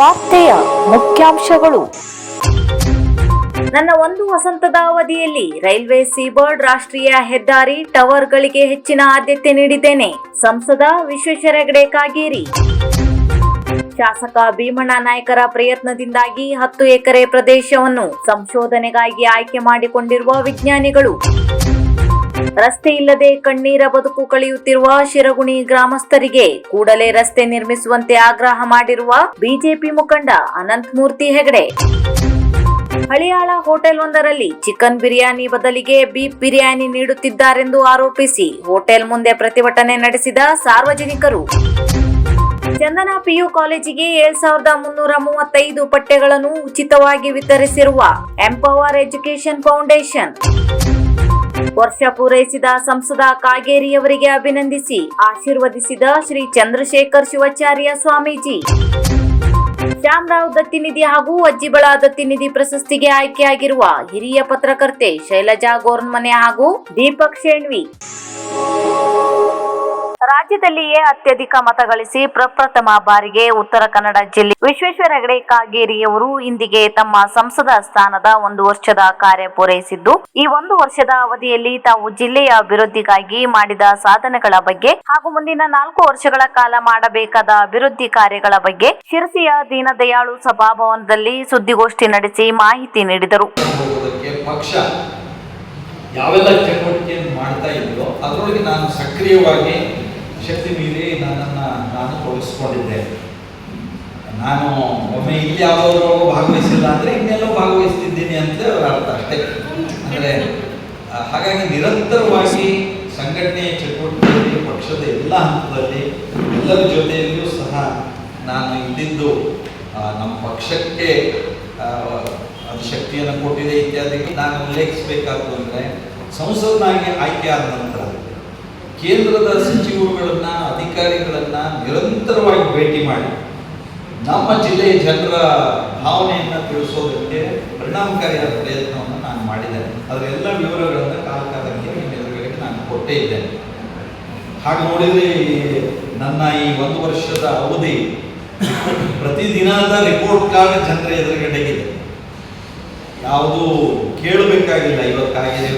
ವಾರ್ತೆಯ ಮುಖ್ಯಾಂಶಗಳು. ನನ್ನ ಒಂದು ವಸಂತದ ಅವಧಿಯಲ್ಲಿ ರೈಲ್ವೆ ಸೀಬರ್ಡ್ ರಾಷ್ಟ್ರೀಯ ಹೆದ್ದಾರಿ ಟವರ್ಗಳಿಗೆ ಹೆಚ್ಚಿನ ಆದ್ಯತೆ ನೀಡಿದ್ದೇನೆ. ಸಂಸದ ವಿಶ್ವೇಶ್ವರ ಹೆಗಡೆ ಕಾಗೇರಿ ಶಾಸಕ ಭೀಮಣ್ಣ ನಾಯಕರ ಪ್ರಯತ್ನದಿಂದಾಗಿ ಹತ್ತು ಎಕರೆ ಪ್ರದೇಶವನ್ನು ಸಂಶೋಧನೆಗಾಗಿ ಆಯ್ಕೆ ಮಾಡಿಕೊಂಡಿರುವ ವಿಜ್ಞಾನಿಗಳು. ರಸ್ತೆ ಇಲ್ಲದೆ ಕಣ್ಣೀರ ಬದುಕು ಕಳೆಯುತ್ತಿರುವ ಶಿರಗುಣಿ ಗ್ರಾಮಸ್ಥರಿಗೆ ಕೂಡಲೇ ರಸ್ತೆ ನಿರ್ಮಿಸುವಂತೆ ಆಗ್ರಹ ಮಾಡಿರುವ ಬಿಜೆಪಿ ಮುಖಂಡ ಅನಂತಮೂರ್ತಿ ಹೆಗಡೆ. ಹಳಿಯಾಳ ಹೋಟೆಲ್ ಒಂದರಲ್ಲಿ ಚಿಕನ್ ಬಿರಿಯಾನಿ ಬದಲಿಗೆ ಬೀಫ್ ಬಿರಿಯಾನಿ ನೀಡುತ್ತಿದ್ದಾರೆಂದು ಆರೋಪಿಸಿ ಹೋಟೆಲ್ ಮುಂದೆ ಪ್ರತಿಭಟನೆ ನಡೆಸಿದ ಸಾರ್ವಜನಿಕರು. ಚಂದನ ಪಿಯು ಕಾಲೇಜಿಗೆ ಏಳ್ ಸಾವಿರದ ಮುನ್ನೂರ ಮೂವತ್ತೈದು ಪಠ್ಯಗಳನ್ನು ಉಚಿತವಾಗಿ ವಿತರಿಸಿರುವ ಎಂಪವರ್ ಎಜುಕೇಶನ್ ಫೌಂಡೇಶನ್ ವರ್ಷ ಪೂರೈಸಿದ ಸಂಸದ ಕಾಗೇರಿಯವರಿಗೆ ಅಭಿನಂದಿಸಿ ಆಶೀರ್ವದಿಸಿದ ಶ್ರೀ ಚಂದ್ರಶೇಖರ್ ಶಿವಾಚಾರ್ಯ ಸ್ವಾಮೀಜಿ. ಶ್ಯಾಮರಾವ್ ದತ್ತಿನಿಧಿ ಹಾಗೂ ಅಜ್ಜಿಬಳ ದತ್ತಿನಿಧಿ ಪ್ರಶಸ್ತಿಗೆ ಆಯ್ಕೆಯಾಗಿರುವ ಹಿರಿಯ ಪತ್ರಕರ್ತೆ ಶೈಲಜಾ ಗೋರ್ನ್ಮನೆ ಹಾಗೂ ದೀಪಕ್ ಶೇಣ್ವಿ. ರಾಜ್ಯದಲ್ಲಿಯೇ ಅತ್ಯಧಿಕ ಮತಗಳಿಸಿ ಪ್ರಪ್ರಥಮ ಬಾರಿಗೆ ಉತ್ತರ ಕನ್ನಡ ಜಿಲ್ಲೆ ವಿಶ್ವೇಶ್ವರ ಹೆಗಡೆ ಕಾಗೇರಿಯವರು ಇಂದಿಗೆ ತಮ್ಮ ಸಂಸದ ಸ್ಥಾನದ ಒಂದು ವರ್ಷದ ಕಾರ್ಯ ಪೂರೈಸಿದ್ದು, ಈ ಒಂದು ವರ್ಷದ ಅವಧಿಯಲ್ಲಿ ತಾವು ಜಿಲ್ಲೆಯ ಅಭಿವೃದ್ಧಿಗಾಗಿ ಮಾಡಿದ ಸಾಧನೆಗಳ ಬಗ್ಗೆ ಹಾಗೂ ಮುಂದಿನ ನಾಲ್ಕು ವರ್ಷಗಳ ಕಾಲ ಮಾಡಬೇಕಾದ ಅಭಿವೃದ್ಧಿ ಕಾರ್ಯಗಳ ಬಗ್ಗೆ ಶಿರಸಿಯ ದೀನದಯಾಳು ಸಭಾಭವನದಲ್ಲಿ ಸುದ್ದಿಗೋಷ್ಠಿ ನಡೆಸಿ ಮಾಹಿತಿ ನೀಡಿದರು. ಯಾವೆಲ್ಲ ಚಟುವಟಿಕೆಯನ್ನು ಮಾಡ್ತಾ ಇದ್ರೋ ಅದರೊಳಗೆ ನಾನು ಸಕ್ರಿಯವಾಗಿ ಶಕ್ತಿ ಮೀರಿ ನನ್ನನ್ನು ನಾನು ತೊಡಗಿಸ್ಕೊಂಡಿದ್ದೆ. ನಾನು ಒಮ್ಮೆ ಇಲ್ಲಿ ಯಾವುದಾದ್ರೂ ಭಾಗವಹಿಸಿಲ್ಲ ಅಂದರೆ ಇನ್ನೆಲ್ಲೋ ಭಾಗವಹಿಸ್ತಿದ್ದೀನಿ ಅಂತ ಅರ್ಥ ಅಷ್ಟೇ. ಅಂದರೆ ಹಾಗಾಗಿ ನಿರಂತರವಾಗಿ ಸಂಘಟನೆಯ ಚಟುವಟಿಕೆಯಲ್ಲಿ, ಪಕ್ಷದ ಎಲ್ಲ ಹಂತದಲ್ಲಿ, ಎಲ್ಲರ ಜೊತೆಯಲ್ಲಿಯೂ ಸಹ ನಾನು ಇದ್ದಿದ್ದು ನಮ್ಮ ಪಕ್ಷಕ್ಕೆ ಅದು ಶಕ್ತಿಯನ್ನು ಕೊಟ್ಟಿದೆ ಇತ್ಯಾದಿ ನಾನು ಉಲ್ಲೇಖಿಸಬೇಕಾದ್ದು ಅಂದರೆ, ಸಂಸದನಾಗಿ ಆಯ್ಕೆ ಆದ ನಂತರ ಕೇಂದ್ರದ ಸಚಿವರುಗಳನ್ನ, ಅಧಿಕಾರಿಗಳನ್ನ ನಿರಂತರವಾಗಿ ಭೇಟಿ ಮಾಡಿ, ನಮ್ಮ ಜಿಲ್ಲೆಯ ಜನರ ಭಾವನೆಯನ್ನು ತಿಳಿಸೋದಕ್ಕೆ ಪರಿಣಾಮಕಾರಿಯಾದ ಪ್ರಯತ್ನವನ್ನು ನಾನು ಮಾಡಿದ್ದೇನೆ. ಅದರ ಎಲ್ಲ ವಿವರಗಳನ್ನು ಕಾಲ ಕಾಲಕ್ಕೆ ನಿಮ್ಮ ಎದುರುಗಡೆಗೆ ನಾನು ಕೊಟ್ಟೇ ಇದ್ದೇನೆ. ಹಾಗೆ ನೋಡಿದರೆ ನನ್ನ ಈ ಒಂದು ವರ್ಷದ ಅವಧಿ ಪ್ರತಿದಿನದ ರಿಪೋರ್ಟ್ ಕಾರ್ಡ್ ಜನರ ಎದುರುಗಡೆಗಿದೆ. ಯಾವುದು ಕೇಳಬೇಕಾಗಿಲ್ಲ, ಇವತ್ತು ಕಾಯಿಲೆ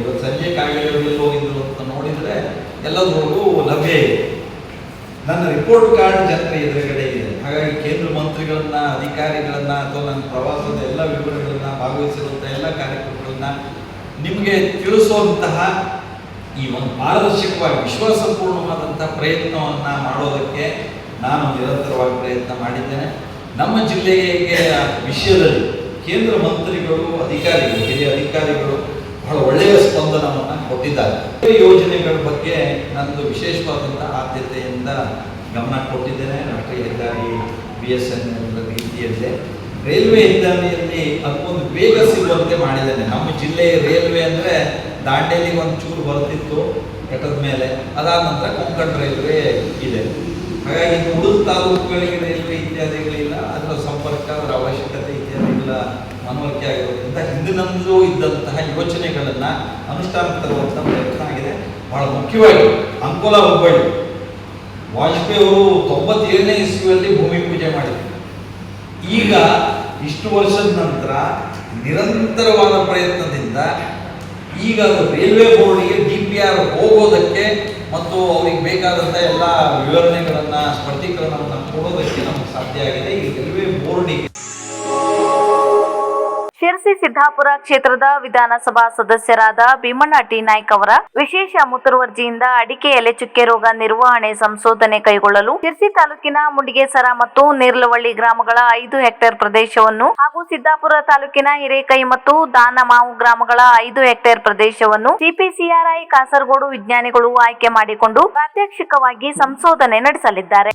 ಇವತ್ತು ಸಂಜೆ ಕಾಗಿದೆಯವರೆಲ್ಲ ಹೋಗಿದ್ರು ಎಲ್ಲದರೊಳಗೂ ಲಭ್ಯ ಇದೆ. ನನ್ನ ರಿಪೋರ್ಟ್ ಕಾರ್ಡ್ ಜನರ ಎದುರುಗಡೆ ಇದೆ. ಹಾಗಾಗಿ ಕೇಂದ್ರ ಮಂತ್ರಿಗಳನ್ನ, ಅಧಿಕಾರಿಗಳನ್ನ ಅಥವಾ ನನ್ನ ಪ್ರವಾಸದ ಎಲ್ಲ ವಿವರಗಳನ್ನ ಭಾಗವಹಿಸಿರುವಂಥ ಎಲ್ಲ ಕಾರ್ಯಕ್ರಮಗಳನ್ನ ನಿಮಗೆ ತಿಳಿಸುವಂತಹ ಈ ಒಂದು ಪಾರದರ್ಶಕವಾಗಿ, ವಿಶ್ವಾಸಪೂರ್ಣವಾದಂತಹ ಪ್ರಯತ್ನವನ್ನ ಮಾಡೋದಕ್ಕೆ ನಾನು ನಿರಂತರವಾಗಿ ಪ್ರಯತ್ನ ಮಾಡಿದ್ದೇನೆ. ನಮ್ಮ ಜಿಲ್ಲೆಗೆ ವಿಷಯದಲ್ಲಿ ಕೇಂದ್ರ ಮಂತ್ರಿಗಳು, ಅಧಿಕಾರಿಗಳು, ಹಿರಿಯ ಅಧಿಕಾರಿಗಳು ಬಹಳ ಒಳ್ಳೆಯ ಸ್ಪಂದನವನ್ನು ಕೊಟ್ಟಿದ್ದಾರೆ. ಯೋಜನೆಗಳ ಬಗ್ಗೆ ನಂದು ವಿಶೇಷವಾದಂಥ ಆದ್ಯತೆಯಿಂದ ಗಮನ ಕೊಟ್ಟಿದ್ದೇನೆ. ರಾಷ್ಟ್ರೀಯ ಹೆದ್ದಾರಿ ಬಿ ಎಸ್ ಎನ್ ರೀತಿಯಲ್ಲೇ ರೈಲ್ವೆ ಹೆದ್ದಾರಿಯಲ್ಲಿ ಅದಕ್ಕೊಂದು ಬೇಗ ಸಿಗುವಂತೆ ಮಾಡಿದ್ದೇನೆ. ನಮ್ಮ ಜಿಲ್ಲೆಯ ರೈಲ್ವೆ ಅಂದರೆ ದಾಂಡೇಲಿ ಒಂದು ಚೂರು ಬರ್ತಿತ್ತು ಘಟದ ಮೇಲೆ. ಅದಾದ ನಂತರ ಕೊಂಕಣ ರೈಲ್ವೆ ಇದೆ. ಹಾಗಾಗಿ ಉಡುಪು ತಾಲೂಕುಗಳಿಗೆ ರೈಲ್ವೆ ಇತ್ಯಾದಿಗಳಿಲ್ಲ. ಅದರ ಸಂಪರ್ಕ, ಅದರ ಅವಶ್ಯಕತೆ ಇತ್ಯಾದಿಗಳ ಮನವರಿಕೆ ಆಗಿರೋದ್ರಿಂದ ಹಿಂದಿನಂದಲೂ ಇದ್ದಂತಹ ಯೋಚನೆಗಳನ್ನು ಅನುಷ್ಠಾನಕ್ಕೆ ತರುವಂಥ ಪ್ರಯತ್ನ ಆಗಿದೆ. ಬಹಳ ಮುಖ್ಯವಾಗಿ ಅಂಕೋಲ ಹುಬ್ಬಳ್ಳಿ. ವಾಜಪೇಯಿ ಅವರು ತೊಂಬತ್ತೇಳನೇ ಇಸ್ವಿಯಲ್ಲಿ ಭೂಮಿ ಪೂಜೆ ಮಾಡಿದರು. ಈಗ ಇಷ್ಟು ವರ್ಷದ ನಂತರ ನಿರಂತರವಾದ ಪ್ರಯತ್ನದಿಂದ ಈಗ ಅದು ರೈಲ್ವೆ ಬೋರ್ಡಿಗೆ ಡಿ ಪಿ ಆರ್ ಹೋಗೋದಕ್ಕೆ ಮತ್ತು ಅವ್ರಿಗೆ ಬೇಕಾದಂಥ ಎಲ್ಲ ವಿವರಣೆಗಳನ್ನು ಸ್ಪಷ್ಟೀಕರಣವನ್ನು ಕೊಡೋದಕ್ಕೆ ನಮಗೆ ಸಾಧ್ಯ ಆಗಿದೆ. ಈ ರೈಲ್ವೆ ಬೋರ್ಡಿಗೆ ಶಿರಸಿ ಸಿದ್ದಾಪುರ ಕ್ಷೇತ್ರದ ವಿಧಾನಸಭಾ ಸದಸ್ಯರಾದ ಭೀಮಣ್ಣ ಟಿ. ನಾಯ್ಕ್ ಅವರ ವಿಶೇಷ ಮುತುವರ್ಜಿಯಿಂದ ಅಡಿಕೆ ಎಲೆ ಚುಕ್ಕೆ ರೋಗ ನಿರ್ವಹಣೆ ಸಂಶೋಧನೆ ಕೈಗೊಳ್ಳಲು ಶಿರಸಿ ತಾಲೂಕಿನ ಮುಂಡಿಗೆಸರ ಮತ್ತು ನೇರ್ಲವಳ್ಳಿ ಗ್ರಾಮಗಳ ಐದು ಹೆಕ್ಟೇರ್ ಪ್ರದೇಶವನ್ನು ಹಾಗೂ ಸಿದ್ದಾಪುರ ತಾಲೂಕಿನ ಹಿರೇಕೈ ಮತ್ತು ದಾನಮಾವು ಗ್ರಾಮಗಳ ಐದು ಹೆಕ್ಟೇರ್ ಪ್ರದೇಶವನ್ನು ಸಿಪಿಸಿಆರ್ಐ ಕಾಸರಗೋಡು ವಿಜ್ಞಾನಿಗಳು ಆಯ್ಕೆ ಮಾಡಿಕೊಂಡು ಪ್ರಾತ್ಯಕ್ಷಿಕವಾಗಿ ಸಂಶೋಧನೆ ನಡೆಸಲಿದ್ದಾರೆ.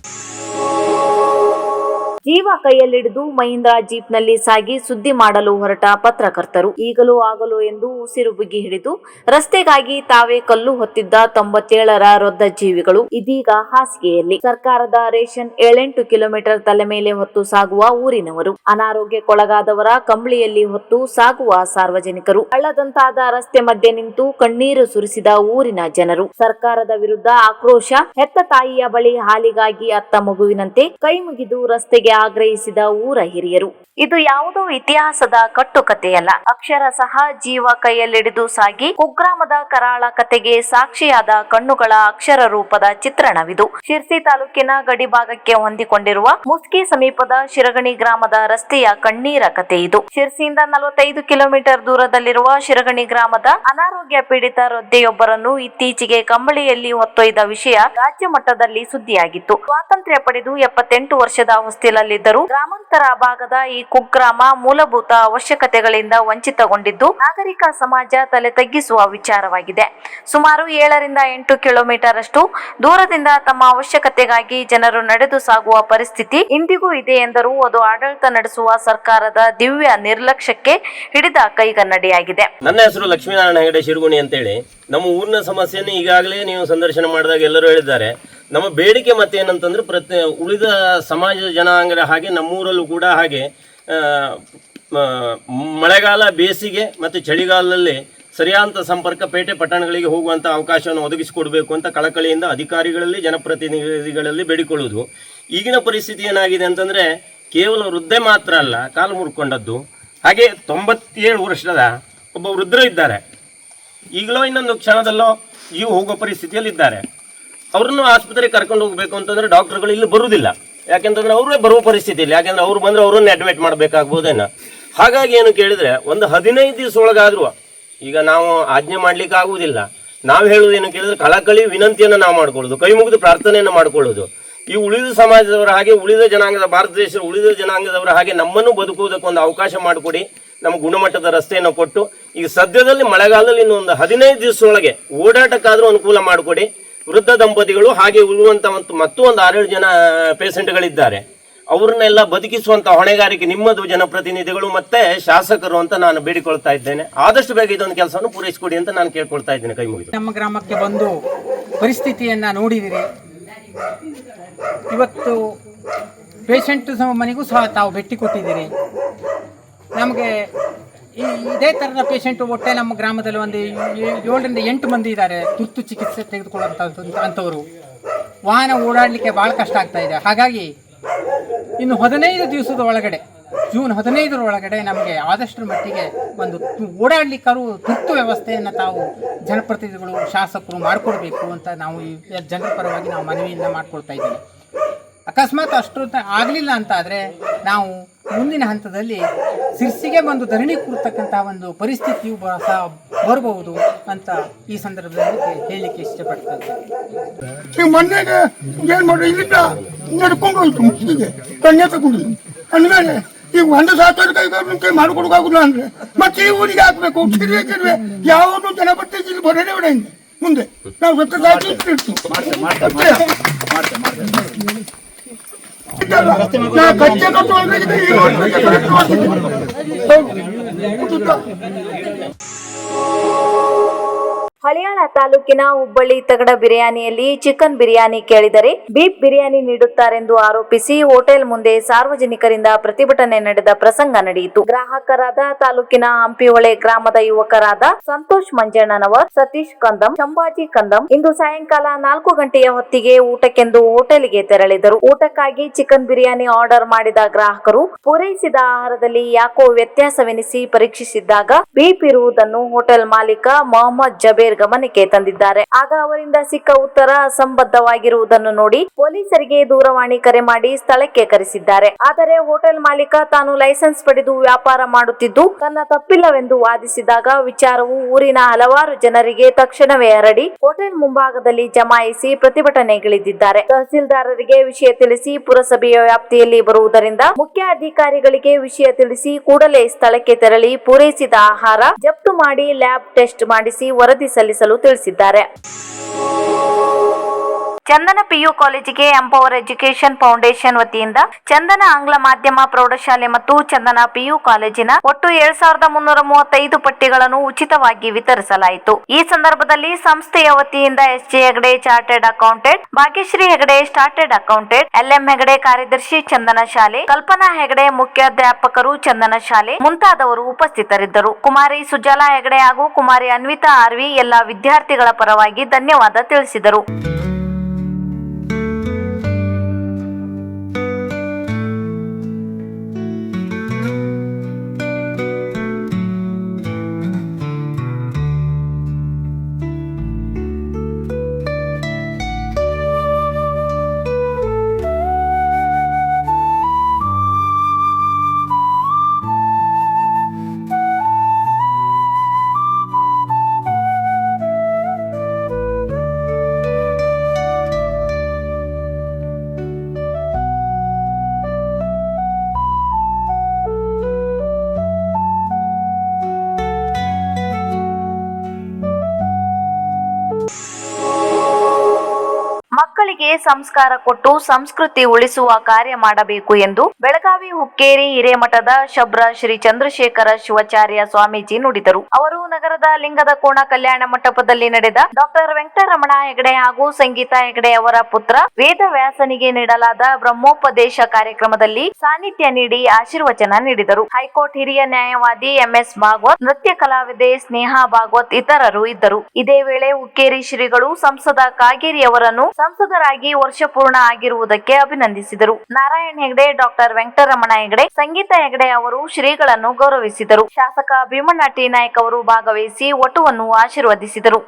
ಜೀವ ಕೈಯಲ್ಲಿಡಿದು ಮಹೀಂದ್ರ ಜೀಪ್ನಲ್ಲಿ ಸಾಗಿ ಸುದ್ದಿ ಮಾಡಲು ಹೊರಟ ಪತ್ರಕರ್ತರು. ಈಗಲೂ ಆಗಲು ಎಂದು ಉಸಿರು ಬುಗ್ಗಿ ಹಿಡಿದು, ರಸ್ತೆಗಾಗಿ ತಾವೇ ಕಲ್ಲು ಹೊತ್ತಿದ್ದ ತೊಂಬತ್ತೇಳರ ರೊದ್ದ ಜೀವಿಗಳು ಇದೀಗ ಹಾಸಿಗೆಯಲ್ಲಿ. ಸರ್ಕಾರದ ರೇಷನ್ ಏಳೆಂಟು ಕಿಲೋಮೀಟರ್ ತಲೆ ಮೇಲೆ ಹೊತ್ತು ಸಾಗುವ ಊರಿನವರು. ಅನಾರೋಗ್ಯಕ್ಕೊಳಗಾದವರ ಕಂಬಳಿಯಲ್ಲಿ ಹೊತ್ತು ಸಾಗುವ ಸಾರ್ವಜನಿಕರು. ಹಳ್ಳದಂತಾದ ರಸ್ತೆ ಮಧ್ಯೆ ನಿಂತು ಕಣ್ಣೀರು ಸುರಿಸಿದ ಊರಿನ ಜನರು. ಸರ್ಕಾರದ ವಿರುದ್ಧ ಆಕ್ರೋಶ, ಹೆತ್ತ ತಾಯಿಯ ಬಳಿ ಹಾಲಿಗಾಗಿ ಅತ್ತ ಮಗುವಿನಂತೆ ಕೈ ಮುಗಿದು ರಸ್ತೆಗೆ ಆಗ್ರಹಿಸಿದ ಊರ ಹಿರಿಯರು. ಇದು ಯಾವುದೋ ಇತಿಹಾಸದ ಕಟ್ಟುಕತೆಯಲ್ಲ ಅಕ್ಷರ ಸಹ ಜೀವ ಕೈಯಲ್ಲಿಡಿದು ಸಾಗಿ ಕುಗ್ರಾಮದ ಕರಾಳ ಕತೆಗೆ ಸಾಕ್ಷಿಯಾದ ಕಣ್ಣುಗಳ ಅಕ್ಷರ ರೂಪದ ಚಿತ್ರಣವಿದು. ಶಿರ್ಸಿ ತಾಲೂಕಿನ ಗಡಿಭಾಗಕ್ಕೆ ಹೊಂದಿಕೊಂಡಿರುವ ಮುಸ್ಕಿ ಸಮೀಪದ ಶಿರಗಣಿ ಗ್ರಾಮದ ರಸ್ತೆಯ ಕಣ್ಣೀರ ಕತೆ ಇದು. ಶಿರ್ಸಿಯಿಂದ ನಲವತ್ತೈದು ಕಿಲೋಮೀಟರ್ ದೂರದಲ್ಲಿರುವ ಶಿರಗಣಿ ಗ್ರಾಮದ ಅನಾರೋಗ್ಯ ಪೀಡಿತ ವೃದ್ಧೆಯೊಬ್ಬರನ್ನು ಇತ್ತೀಚೆಗೆ ಕಂಬಳಿಯಲ್ಲಿ ಹೊತ್ತೊಯ್ದ ವಿಷಯ ರಾಜ್ಯ ಮಟ್ಟದಲ್ಲಿ ಸುದ್ದಿಯಾಗಿತ್ತು. ಸ್ವಾತಂತ್ರ್ಯ ಪಡೆದು ಎಪ್ಪತ್ತೆಂಟು ವರ್ಷದ ಹೊಸ್ತಿಲಲ್ಲಿದ್ದರೂ ಗ್ರಾಮಾಂತರ ಭಾಗದ ಈ ಕುಗ್ರಾಮ ಮೂಲಭೂತ ಅವಶ್ಯಕತೆಗಳಿಂದ ವಂಚಿತಗೊಂಡಿದ್ದು ನಾಗರಿಕ ಸಮಾಜ ತಲೆ ತಗ್ಗಿಸುವ ವಿಚಾರವಾಗಿದೆ. ಸುಮಾರು ಏಳರಿಂದ ಎಂಟು ಕಿಲೋಮೀಟರ್ ಅಷ್ಟು ದೂರದಿಂದ ತಮ್ಮ ಅವಶ್ಯಕತೆಗಾಗಿ ಜನರು ನಡೆದು ಸಾಗುವ ಪರಿಸ್ಥಿತಿ ಇಂದಿಗೂ ಇದೆ ಎಂದರು ಅದು ಆಡಳಿತ ನಡೆಸುವ ಸರ್ಕಾರದ ದಿವ್ಯ ನಿರ್ಲಕ್ಷ್ಯಕ್ಕೆ ಹಿಡಿದ ಕೈಗನ್ನಡಿಯಾಗಿದೆ. ನನ್ನ ಹೆಸರು ಲಕ್ಷ್ಮೀನಾರಾಯಣ ಹೆಗಡೆ ಶಿರುಗುಣಿ ಅಂತೇಳಿ. ನಮ್ಮ ಊರಿನ ಸಮಸ್ಯೆಯನ್ನು ಈಗಾಗಲೇ ನೀವು ಸಂದರ್ಶನ ಮಾಡಿದಾಗ ಎಲ್ಲರೂ ಹೇಳಿದ್ದಾರೆ. ನಮ್ಮ ಬೇಡಿಕೆ ಮತ್ತೆ ಏನಂತಂದ್ರೆ ಪ್ರತಿ ಉಳಿದ ಸಮಾಜ ಜನಾಂಗದ ಹಾಗೆ ನಮ್ಮೂರಲ್ಲೂ ಕೂಡ ಹಾಗೆ ಮಳೆಗಾಲ ಬೇಸಿಗೆ ಮತ್ತು ಚಳಿಗಾಲದಲ್ಲಿ ಸರಿಯಾದ ಸಂಪರ್ಕ ಪೇಟೆ ಪಟ್ಟಣಗಳಿಗೆ ಹೋಗುವಂಥ ಅವಕಾಶವನ್ನು ಒದಗಿಸಿಕೊಡಬೇಕು ಅಂತ ಕಳಕಳಿಯಿಂದ ಅಧಿಕಾರಿಗಳಲ್ಲಿ, ಜನಪ್ರತಿನಿಧಿಗಳಲ್ಲಿ ಬೇಡಿಕೊಳ್ಳುವುದು. ಈಗಿನ ಪರಿಸ್ಥಿತಿ ಏನಾಗಿದೆ ಅಂತಂದರೆ ಕೇವಲ ವೃದ್ಧೆ ಮಾತ್ರ ಅಲ್ಲ, ಕಾಲು ಮುರ್ಕೊಂಡದ್ದು. ಹಾಗೆ ತೊಂಬತ್ತೇಳು ವರ್ಷದ ಒಬ್ಬ ವೃದ್ಧರು ಇದ್ದಾರೆ. ಈಗಲೋ ಇನ್ನೊಂದು ಕ್ಷಣದಲ್ಲೋ ಇವು ಹೋಗೋ ಪರಿಸ್ಥಿತಿಯಲ್ಲಿದ್ದಾರೆ. ಅವ್ರನ್ನು ಆಸ್ಪತ್ರೆಗೆ ಕರ್ಕೊಂಡು ಹೋಗ್ಬೇಕು ಅಂತಂದ್ರೆ ಡಾಕ್ಟರ್ಗಳು ಇಲ್ಲಿ ಬರುವುದಿಲ್ಲ. ಯಾಕೆಂತಂದ್ರೆ ಅವರೇ ಬರುವ ಪರಿಸ್ಥಿತಿ ಇಲ್ಲ ಯಾಕೆಂದ್ರೆ ಅವ್ರು ಬಂದ್ರೆ ಅವರನ್ನೇ ಅಡ್ಮಿಟ್ ಮಾಡಬೇಕಾಗ್ಬೋದೇನೋ. ಹಾಗಾಗಿ ಏನು ಕೇಳಿದ್ರೆ, ಒಂದು ಹದಿನೈದು ದಿವಸ ಒಳಗಾದ್ರೂ, ಈಗ ನಾವು ಆಜ್ಞೆ ಮಾಡ್ಲಿಕ್ಕೆ ಆಗುವುದಿಲ್ಲ. ನಾವು ಹೇಳುವುದೇನು ಕೇಳಿದ್ರೆ ಕಳಕಳಿ ವಿನಂತಿಯನ್ನು ನಾವು ಮಾಡ್ಕೊಳ್ಳೋದು ಕೈ ಮುಗಿದು ಪ್ರಾರ್ಥನೆಯನ್ನು ಮಾಡ್ಕೊಳ್ಳೋದು. ಈ ಉಳಿದ ಸಮಾಜದವರ ಹಾಗೆ, ಉಳಿದ ಜನಾಂಗದ, ಭಾರತ ದೇಶದ ಉಳಿದ ಜನಾಂಗದವರ ಹಾಗೆ ನಮ್ಮನ್ನು ಬದುಕುವುದಕ್ಕೆ ಒಂದು ಅವಕಾಶ ಮಾಡಿಕೊಡಿ. ನಮ್ಮ ಗುಣಮಟ್ಟದ ರಸ್ತೆಯನ್ನು ಕೊಟ್ಟು, ಈಗ ಸದ್ಯದಲ್ಲಿ ಮಳೆಗಾಲದಲ್ಲಿ ಇನ್ನೊಂದು ಹದಿನೈದು ಒಳಗೆ ಓಡಾಟಕ್ಕಾದರೂ ಅನುಕೂಲ ಮಾಡಿಕೊಡಿ. ವೃದ್ಧ ದಂಪತಿಗಳು ಹಾಗೆ ಇರುವಂತ ಮತ್ತು ಮತ್ತೂ ಒಂದು ಆರೇಳು ಜನ ಪೇಷಂಟ್ಗಳಿದ್ದಾರೆ. ಅವ್ರನ್ನೆಲ್ಲ ಬದುಕಿಸುವಂಥ ಹೊಣೆಗಾರಿಕೆ ನಿಮ್ಮದು ಜನಪ್ರತಿನಿಧಿಗಳು ಮತ್ತೆ ಶಾಸಕರು ಅಂತ ನಾನು ಬೇಡಿಕೊಳ್ತಾ ಇದ್ದೇನೆ. ಆದಷ್ಟು ಬೇಗ ಇದೊಂದು ಕೆಲಸವನ್ನು ಪೂರೈಸಿಕೊಡಿ ಅಂತ ನಾನು ಕೇಳ್ಕೊಳ್ತಾ ಇದ್ದೇನೆ ಕೈ ಮುಗಿದು. ನಮ್ಮ ಗ್ರಾಮಕ್ಕೆ ಬಂದು ಪರಿಸ್ಥಿತಿಯನ್ನು ನೋಡಿದಿರಿ. ಇವತ್ತು ಪೇಷಂಟ್ ಮನೆಗೂ ಸಹ ತಾವು ಭೇಟಿ ಕೊಟ್ಟಿದ್ದೀರಿ. ನಮಗೆ ಇದೇ ಥರದ ಪೇಷಂಟ್ ಒಟ್ಟೆ ನಮ್ಮ ಗ್ರಾಮದಲ್ಲಿ ಒಂದು ಏಳರಿಂದ ಎಂಟು ಮಂದಿ ಇದ್ದಾರೆ. ತುರ್ತು ಚಿಕಿತ್ಸೆ ತೆಗೆದುಕೊಳ್ಳುವಂಥ ಅಂಥವರು ವಾಹನ ಓಡಾಡಲಿಕ್ಕೆ ಭಾಳ ಕಷ್ಟ ಆಗ್ತಾ ಇದೆ. ಹಾಗಾಗಿ ಇನ್ನು ಹದಿನೈದು ದಿವಸದ ಒಳಗಡೆ, ಜೂನ್ ಹದಿನೈದರ ಒಳಗಡೆ ನಮಗೆ ಆದಷ್ಟರ ಮಟ್ಟಿಗೆ ಒಂದು ಓಡಾಡಲಿಕ್ಕಾರು ತುರ್ತು ವ್ಯವಸ್ಥೆಯನ್ನು ತಾವು ಜನಪ್ರತಿನಿಧಿಗಳು, ಶಾಸಕರು ಮಾಡಿಕೊಡ್ಬೇಕು ಅಂತ ನಾವು ಈ ಜನರ ಪರವಾಗಿ ನಾವು ಮನವಿಯನ್ನು ಮಾಡ್ಕೊಳ್ತಾ ಇದ್ದೀವಿ. ಅಕಸ್ಮಾತ್ ಅಷ್ಟು ಆಗಲಿಲ್ಲ ಅಂತ ಆದರೆ ನಾವು ಮುಂದಿನ ಹಂತದಲ್ಲಿ ಸಿರ್ಸಿಗೆ ಬಂದು ಧರಣಿ ಕೂರ್ತಕ್ಕಂಥ ಒಂದು ಪರಿಸ್ಥಿತಿಯು ಸಹ ಬರಬಹುದು ಅಂತ ಈ ಸಂದರ್ಭದಲ್ಲಿ ಹೇಳಲಿಕ್ಕೆ ಇಷ್ಟಪಡ್ತೇನೆ. ಮೊನ್ನೆಗೆ ಏನು ಮಾಡ್ರಿ ಇಲ್ಲಿಂದ ನಡ್ಕೊಂಡು ಹೋಯ್ತು ಮುಚ್ಚಿಗೆ. ಕನ್ಯಾ ತಗೊಂಡು ಅಂದ್ಮೇಲೆ ಈಗ ಒಂದು ಸಾವಿರ ಕೈ ಮಾಡ್ಕೊಡೋಕಾಗುಲ್ಲ ಅಂದ್ರೆ ಮತ್ತೆ ಈ ಊರಿಗೆ ಹಾಕ್ಬೇಕು ಕಿರುವೆ ಕಿರುವೆ ಯಾವುದು ಜನಪತಿ ಇಲ್ಲಿ ಬರೋದೇ ಬೇಡ ಹಿಂಗೆ ಮುಂದೆ. ನಾವು ಗೊತ್ತ ಸಾಕಿ ना कच्चे का तोड़ के तो ಹಳಿಯಾಳ ತಾಲೂಕಿನ ಹುಬ್ಬಳ್ಳಿ ತಗಡ ಬಿರಿಯಾನಿಯಲ್ಲಿ ಚಿಕನ್ ಬಿರಿಯಾನಿ ಕೇಳಿದರೆ ಬೀಫ್ ಬಿರಿಯಾನಿ ನೀಡುತ್ತಾರೆಂದು ಆರೋಪಿಸಿ ಹೋಟೆಲ್ ಮುಂದೆ ಸಾರ್ವಜನಿಕರಿಂದ ಪ್ರತಿಭಟನೆ ನಡೆದ ಪ್ರಸಂಗ ನಡೆಯಿತು. ಗ್ರಾಹಕರಾದ ತಾಲೂಕಿನ ಹಂಪಿಹೊಳೆ ಗ್ರಾಮದ ಯುವಕರಾದ ಸಂತೋಷ್ ಮಂಜಣ್ಣನವರ್, ಸತೀಶ್ ಕಂದಂ ಶಂಭಾಜಿ ಕಂದಂ ಇಂದು ಸಾಯಂಕಾಲ ನಾಲ್ಕು ಗಂಟೆಯ ಹೊತ್ತಿಗೆ ಊಟಕ್ಕೆಂದು ಹೋಟೆಲ್ಗೆ ತೆರಳಿದರು. ಊಟಕ್ಕಾಗಿ ಚಿಕನ್ ಬಿರಿಯಾನಿ ಆರ್ಡರ್ ಮಾಡಿದ ಗ್ರಾಹಕರು ಪೂರೈಸಿದ ಆಹಾರದಲ್ಲಿ ಯಾಕೋ ವ್ಯತ್ಯಾಸವೆನಿಸಿ ಪರೀಕ್ಷಿಸಿದ್ದಾಗ ಬೀಪ್ ಇರುವುದನ್ನು ಹೋಟೆಲ್ ಮಾಲೀಕ ಮೊಹಮ್ಮದ್ ಜಬೇರ್ ಗಮನಕ್ಕೆ ತಂದಿದ್ದಾರೆ. ಆಗ ಅವರಿಂದ ಸಿಕ್ಕ ಉತ್ತರ ಅಸಂಬದ್ಧವಾಗಿರುವುದನ್ನು ನೋಡಿ ಪೊಲೀಸರಿಗೆ ದೂರವಾಣಿ ಕರೆ ಮಾಡಿ ಸ್ಥಳಕ್ಕೆ ಕರೆಸಿದ್ದಾರೆ. ಆದರೆ ಹೋಟೆಲ್ ಮಾಲೀಕ ತಾನು ಲೈಸೆನ್ಸ್ ಪಡೆದು ವ್ಯಾಪಾರ ಮಾಡುತ್ತಿದ್ದು, ತನ್ನ ತಪ್ಪಿಲ್ಲವೆಂದು ವಾದಿಸಿದಾಗ ವಿಚಾರವು ಊರಿನ ಹಲವಾರು ಜನರಿಗೆ ತಕ್ಷಣವೇ ಹರಡಿ ಹೋಟೆಲ್ ಮುಂಭಾಗದಲ್ಲಿ ಜಮಾಯಿಸಿ ಪ್ರತಿಭಟನೆಗಿಳಿದಿದ್ದಾರೆ. ತಹಸೀಲ್ದಾರರಿಗೆ ವಿಷಯ ತಿಳಿಸಿ ಪುರಸಭೆಯ ವ್ಯಾಪ್ತಿಯಲ್ಲಿ ಬರುವುದರಿಂದ ಮುಖ್ಯ ಅಧಿಕಾರಿಗಳಿಗೆ ವಿಷಯ ತಿಳಿಸಿ ಕೂಡಲೇ ಸ್ಥಳಕ್ಕೆ ತೆರಳಿ ಪೂರೈಸಿದ ಆಹಾರ ಜಪ್ತು ಮಾಡಿ ಲ್ಯಾಬ್ ಟೆಸ್ಟ್ ಮಾಡಿಸಿ ವರದಿ ಸಲ್ಲಿಸಲು ತಿಳಿಸಿದ್ದಾರೆ. ಚಂದನ ಪಿಯು ಕಾಲೇಜಿಗೆ ಎಂಪವರ್ ಎಜುಕೇಶನ್ ಫೌಂಡೇಶನ್ ವತಿಯಿಂದ ಚಂದನ ಆಂಗ್ಲ ಮಾಧ್ಯಮ ಪ್ರೌಢಶಾಲೆ ಮತ್ತು ಚಂದನ ಪಿಯು ಕಾಲೇಜಿನ ಒಟ್ಟು ಏಳ್ ಸಾವಿರದ ಮುನ್ನೂರ ಮೂವತ್ತೈದು ಪಟ್ಟಿಗಳನ್ನು ಉಚಿತವಾಗಿ ವಿತರಿಸಲಾಯಿತು. ಈ ಸಂದರ್ಭದಲ್ಲಿ ಸಂಸ್ಥೆಯ ವತಿಯಿಂದ S J Hegde, chartered accountant Bhagyashree Hegde, chartered accountant L M Hegde, ಕಾರ್ಯದರ್ಶಿ ಚಂದನ ಶಾಲೆ, ಕಲ್ಪನಾ ಹೆಗಡೆ, ಮುಖ್ಯಾಧ್ಯಾಪಕರು ಚಂದನ ಶಾಲೆ ಮುಂತಾದವರು ಉಪಸ್ಥಿತರಿದ್ದರು. ಕುಮಾರಿ ಸುಜಲಾ ಹೆಗಡೆ ಹಾಗೂ ಕುಮಾರಿ ಅನ್ವಿತಾ ಆರ್ವಿ ಎಲ್ಲ ವಿದ್ಯಾರ್ಥಿಗಳ ಪರವಾಗಿ ಧನ್ಯವಾದ ತಿಳಿಸಿದರು. ಸಂಸ್ಕಾರ ಕೊಟ್ಟು ಸಂಸ್ಕೃತಿ ಉಳಿಸುವ ಕಾರ್ಯ ಮಾಡಬೇಕು ಎಂದು ಬೆಳಗಾವಿ ಹುಕ್ಕೇರಿ ಹಿರೇಮಠದ ಶಬ್ರ ಶ್ರೀ ಚಂದ್ರಶೇಖರ ಶಿವಾಚಾರ್ಯ ಸ್ವಾಮೀಜಿ ನುಡಿದರು. ಅವರು ನಗರದ ಲಿಂಗದ ಕೋಣ ಕಲ್ಯಾಣ ಮಂಟಪದಲ್ಲಿ ನಡೆದ ಡಾಕ್ಟರ್ ವೆಂಕಟರಮಣ ಹೆಗಡೆ ಹಾಗೂ ಸಂಗೀತ ಹೆಗಡೆ ಅವರ ಪುತ್ರ ವೇದ ವ್ಯಾಸನಿಗೆ ನೀಡಲಾದ ಬ್ರಹ್ಮೋಪದೇಶ ಕಾರ್ಯಕ್ರಮದಲ್ಲಿ ಸಾನ್ನಿಧ್ಯ ನೀಡಿ ಆಶೀರ್ವಚನ ನೀಡಿದರು. ಹೈಕೋರ್ಟ್ ಹಿರಿಯ ನ್ಯಾಯವಾದಿ ಎಂಎಸ್ ಭಾಗವತ್, ನೃತ್ಯ ಕಲಾವಿದೆ ಸ್ನೇಹಾ ಭಾಗವತ್ ಇತರರು ಇದ್ದರು. ಇದೇ ವೇಳೆ ಹುಕ್ಕೇರಿ ಶ್ರೀಗಳು ಸಂಸದ ಕಾಗೇರಿ ಅವರನ್ನು ಸಂಸದರಾಗಿ ವರ್ಷ ಪೂರ್ಣ ಆಗಿರುವುದಕ್ಕೆ ಅಭಿನಂದಿಸಿದರು. ನಾರಾಯಣ್ ಹೆಗಡೆ, ಡಾಕ್ಟರ್ ವೆಂಕಟರಮಣ ಹೆಗಡೆ, ಸಂಗೀತ ಹೆಗಡೆ ಅವರು ಶ್ರೀಗಳನ್ನು ಗೌರವಿಸಿದರು. ಶಾಸಕ ಭೀಮಣ್ಣ ಟಿ ನಾಯಕ್ ಅವರು ಭಾಗವಹಿಸಿ ಒಟುವನ್ನು ಆಶೀರ್ವದಿಸಿದರು.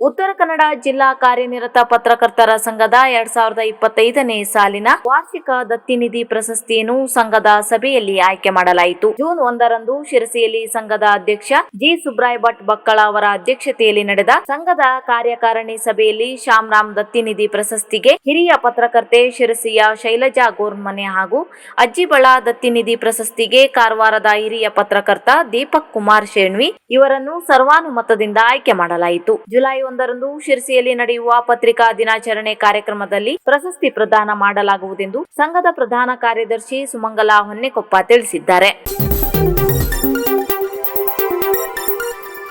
ಉತ್ತರ ಕನ್ನಡ ಜಿಲ್ಲಾ ಕಾರ್ಯನಿರತ ಪತ್ರಕರ್ತರ ಸಂಘದ ಎರಡ್ ಸಾವಿರದ ಇಪ್ಪತ್ತೈದನೇ ಸಾಲಿನ ವಾರ್ಷಿಕ ದತ್ತಿನಿಧಿ ಪ್ರಶಸ್ತಿಯನ್ನು ಸಂಘದ ಸಭೆಯಲ್ಲಿ ಆಯ್ಕೆ ಮಾಡಲಾಯಿತು. ಜೂನ್ ಒಂದರಂದು ಶಿರಸಿಯಲ್ಲಿ ಸಂಘದ ಅಧ್ಯಕ್ಷ ಜಿ. ಸುಬ್ರಾಯ್ ಭಟ್ ಬಕ್ಕಳ ಅವರ ಅಧ್ಯಕ್ಷತೆಯಲ್ಲಿ ನಡೆದ ಸಂಘದ ಕಾರ್ಯಕಾರಿಣಿ ಸಭೆಯಲ್ಲಿ ಶ್ಯಾಮರಾಮ್ ದತ್ತಿನಿಧಿ ಪ್ರಶಸ್ತಿಗೆ ಹಿರಿಯ ಪತ್ರಕರ್ತೆ ಶಿರಸಿಯ ಶೈಲಜಾ ಗೋರ್ಮನೆ ಹಾಗೂ ಅಜ್ಜಿಬಳ ದತ್ತಿನಿಧಿ ಪ್ರಶಸ್ತಿಗೆ ಕಾರವಾರದ ಹಿರಿಯ ಪತ್ರಕರ್ತ ದೀಪಕ್ ಕುಮಾರ್ ಶೇಣ್ವಿ ಇವರನ್ನು ಸರ್ವಾನುಮತದಿಂದ ಆಯ್ಕೆ ಮಾಡಲಾಯಿತು. ಜುಲೈ ಒಂದರಂದು ಶಿರಸಿಯಲ್ಲಿ ನಡೆಯುವ ಪತ್ರಿಕಾ ದಿನಾಚರಣೆ ಕಾರ್ಯಕ್ರಮದಲ್ಲಿ ಪ್ರಶಸ್ತಿ ಪ್ರದಾನ ಮಾಡಲಾಗುವುದೆಂದು ಸಂಘದ ಪ್ರಧಾನ ಕಾರ್ಯದರ್ಶಿ ಸುಮಂಗಲ ಹೊನ್ನೆಕೊಪ್ಪ ತಿಳಿಸಿದ್ದಾರೆ.